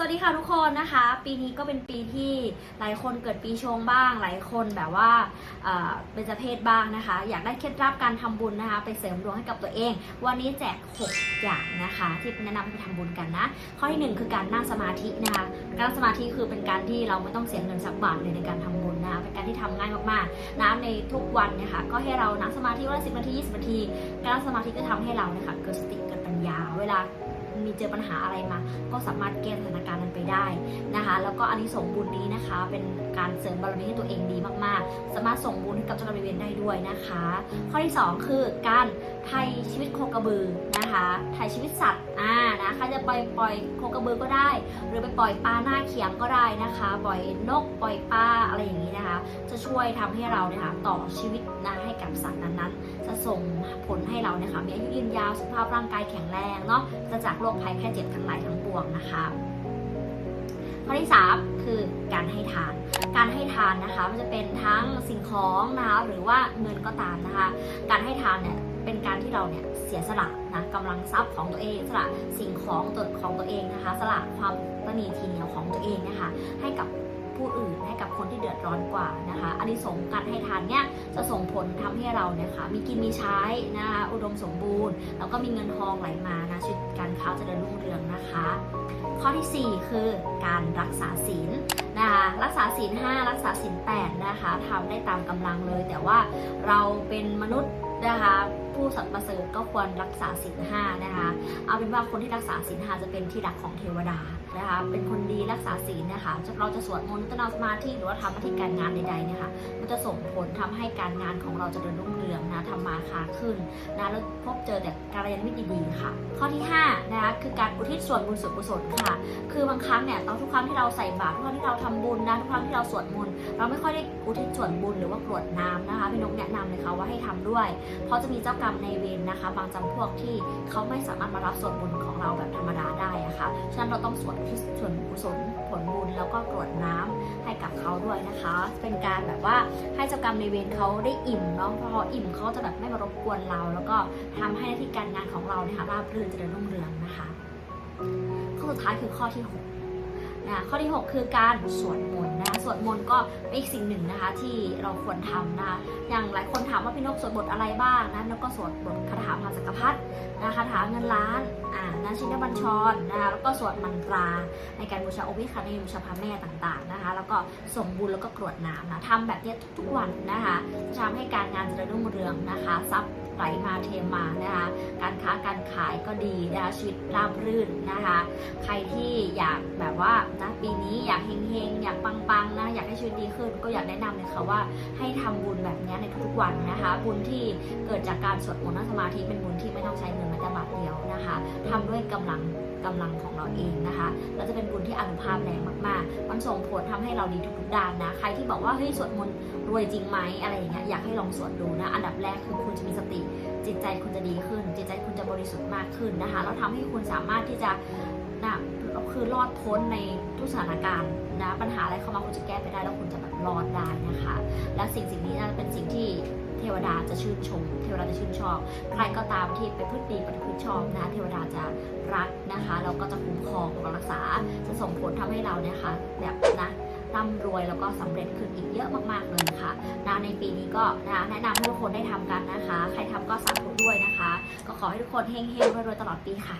สวัสดีค่ะทุกคนนะคะ ปีนี้ก็เป็นปีที่หลายคนเกิดปีชงบ้าง หลายคนแบบว่าเป็นเจเพศบ้างนะคะ อยากได้เคล็ดลับการทำบุญนะคะ ไปเสริมดวงให้กับตัวเอง วันนี้แจก 6 อย่างนะคะ ที่แนะนำให้ไปทำบุญกันนะ ข้อที่ 1 คือการนั่งสมาธินะคะการนั่งสมาธิคือเป็นการที่เราไม่ต้องเสียเงินสักบาทเลยในการทำบุญนะคะเป็นการที่ทำง่ายมากๆนะในทุกวันเนี่ยค่ะก็ให้เรานั่งสมาธิวันละสินาที20นาที การนั่งสมาธิก็ทำให้เราเนี่ยค่ะเกิดสติเกิดปัญญาเวลา มีเจอปัญหาอะไรมา ก็สามารถแก้สถานการณ์นั้นไปได้นะคะ แล้วก็อันนี้ส่งบุญนี้นะคะ เป็นการเสริมบารมีให้ตัวเองดีมากๆ สามารถส่งบุญให้กับเจ้ากรรมนายเวรได้ด้วยนะคะ ข้อที่ 2 คือการ ไทยชีวิตโคกระบือนะคะไทยชีวิตสัตว์อ่านะครจะปล่อยปล่อยโคกระบือก็ได้ หรือไปปล่อยปลาหน้าเขียงก็ได้นะคะ ปล่อยนกปล่อยปลาอะไรอย่างนี้นะคะ จะช่วยทำให้เราเนี่ยค่ะต่อชีวิตนะให้กับสัตว์นั้นๆจะส่งผลให้เราเนี่ยค่ะมีอายุยืนยาวสุขภาพร่างกายแข็งแรงเนาะจะจากโรคภัยแค่เจ็บทั้งหลายทั้งปวงนะคะข้อที่ 3 คือการให้ทาน การให้ทานนะคะมันจะเป็นทั้งสิ่งของนะคะหรือว่าเงินก็ตามนะคะ การให้ทานเนี่ย เป็นการที่เราเนี่ยเสียสละนะกำลังทรัพย์ของตัวเองสละสิ่งของตัวของตัวเองนะคะ สละความประณีทีเหนียวของตัวเองนะคะ ให้กับผู้อื่นให้กับคนที่เดือดร้อนกว่านะคะอันนี้สงการให้ทานเนี่ยจะส่งผลทำให้เราเนี่ยค่ะมีกินมีใช้นะคะอุดมสมบูรณ์ แล้วก็มีเงินทองไหลมานะชีวิตการค้าจะเดินรุ่งเรืองนะคะ ข้อทีสี่4 คือการรักษาศีล นะคะรักษาศีล5รักษาศีล8นะคะทำได้ตามกำลังเลย แต่ว่าเราเป็นมนุษย์นะคะผู้สัตว์ประเสริฐก็ควรรักษาศีล5นะคะเอาเป็นว่าคนที่รักษาศีล5จะเป็นที่รักของเทวดานะคะเป็นคนดีรักษาศีลเนะคะเราจะสวดมนต์จะนั่งสมาธิหรือว่าทำหน้าที่การงานใดๆเนี่ยค่ะมันจะส่งผลทำให้การงานของเราจะเดินรุ่งเรืองนะทำมาค้าขึ้นนะแล้วพบเจอแต่การเรียนมิตดีๆค่ะ ข้อที่5นะคะคือการอุทิศส่วนบุญส่วนกุศลค่ะ คือบางครั้งเนี่ยตอนทุกครั้งที่เราใส่บาตรทุกครั้งที่เราททำบุญนะทุกครั้งที่เราสวดมนต์เราไม่ค่อยได้อุทิศส่วนบุญหรือว่ากรวดน้ำนะคะพี่นกแนะนำเลยค่ะว่าให้ทำด้วย เพราะจะมีเจ้ากรรมในเวรนะคะ บางจำพวกที่เขาไม่สามารถมารับส่วนบุญของเราแบบธรรมดาได้อะค่ะฉะนั้นเราต้องสวดอุทิศส่วนกุศลผลบุญแล้วก็กรวดน้ำให้กับเขาด้วยนะคะ เป็นการแบบว่าให้เจ้ากรรมในเวรเขาได้อิ่มเนาะเพออิ่มเขาจะแบบไม่มารบกวนเรา แล้วก็ทำให้หน้าที่การงานของเราเนี่ยค่ะราบรื่นเจริญรุ่งเรืองนะคะข้อสุดท้ายคือข้อที่ 6 นะข้อที่ 6 คือการสวดมนต์นะคะสวดมนต์ก็เป็นอีกสิ่งหนึ่งนะคะที่เราควรทำนะคะอย่างหลายคนถามว่าพี่นกสวดบทอะไรบ้างนะแล้วก็สวดบทคาถาพาจักรพรรดินะคาถาเงินล้านอ่านะชินบัญชรนะคะแล้วก็สวดมันตราในการบูชาองค์วิคเนศบูชาพระแม่ต่างๆนะคะแล้วก็ส่งบุญแล้วก็กรวดน้ำนะทำแบบนี้ทุกๆวันนะคะจะทำให้การงานเจริญรุ่งเรืองนะคะทรัพย์ไหลมาเทมานะคะการค้าการขายก็ดีนะคะชีวิตราบรื่นนะคะใครที่อยากแบบว่านะ ปีนี้อยากเฮงๆ อยากปังๆนะ อยากให้ชีวิตดีขึ้น ก็อยากแนะนำเลยค่ะว่าให้ทำบุญแบบนี้ในทุกๆวันนะคะ บุญที่เกิดจากการสวดมนต์นั่งสมาธิเป็นบุญที่ไม่ต้องใช้เงินแม้แต่บาทเดียวนะคะทำด้วยกำลังกำลังของเราเองนะคะแล้วจะเป็นบุญที่อนุภาพแรงมากๆ มันส่งผลทำให้เราดีทุกๆด้านนะ ใครที่บอกว่าเฮ้ยสวดมนต์รวยจริงไหมอะไรอย่างเงี้ย อยากให้ลองสวดดูนะ อันดับแรกคือคุณจะมีสติ จิตใจคุณจะดีขึ้น จิตใจคุณจะบริสุทธิ์มากขึ้นนะคะ แล้วทำให้คุณสามารถที่จะนะ คือรอดพ้นในทุกสถานการณ์นะปัญหาอะไรเข้ามาคุณจะแก้ไปได้แล้วคุณจะแบบรอดได้นะคะ และสิ่งสิ่งนี้นะเป็นสิ่งที่เทวดาจะชื่นชม เทวดาจะชื่นชอบ ใครก็ตามที่ไปพฤติดีปฏิพฤติชอบนะ เทวดาจะรักนะคะแล้วก็จะคุ้มครองปกรักษา จะส่งผลทำให้เราเนี่ยค่ะแบบนะร่ำรวยแล้วก็สำเร็จขึ้นอีกเยอะมากๆเลยค่ะนะในปีนี้ก็นะแนะนำให้ทุกคนได้ทำกันนะคะ ใครทำก็สาธุด้วยนะคะ ก็ขอให้ทุกคนเฮงๆรวยๆตลอดปีค่ะ